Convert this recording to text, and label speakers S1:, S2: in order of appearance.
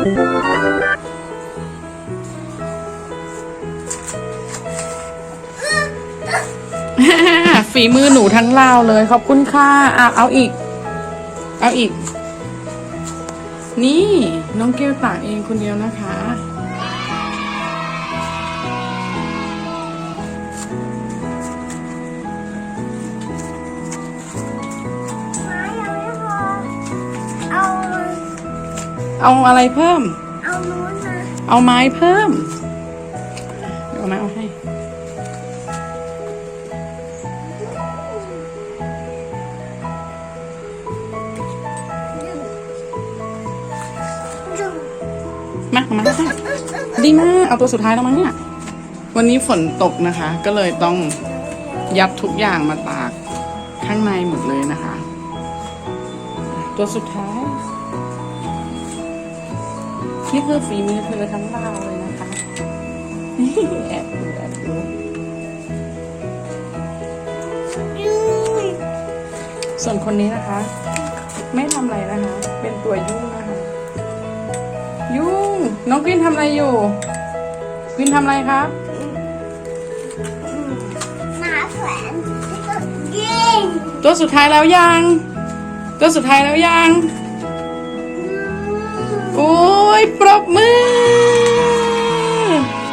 S1: ฝีมือหนูทั้งลาวเลย ขอบคุณค่ะอะเอาอีก เอาอีก นี่ น้องเกลตากเองคนเดียวนะคะ เอาอะไรเพิ่ม
S2: เอานู้นมา
S1: เอาไม้เพิ่ม เดี๋ยวเอาไม้เอาให้
S2: จุ่ม
S1: มาเอามาให้ดีมาก เอาตัวสุดท้ายแล้วมั้งเนี่ย วันนี้ฝนตกนะคะ ก็เลยต้องยัดทุกอย่างมาตากข้างในหมดเลยนะคะ ตัวสุดท้าย นี่คือฝีมือเธอทั้งเราเลยนะคะแอบดูแอบดู
S2: ยุ่ง
S1: ส่วนคนนี้นะคะ ไม่ทำอะไรนะคะ เป็นตัวยุ่งนะคะ ยุ่งน้องกวินทำอะไรอยู่กวินทำอะไรครับ
S2: หมาแขวนแล้วก็ยิง
S1: ตัวสุดท้ายแล้วยัง ตัวสุดท้ายแล้วยังโอ้ย ปรบมือ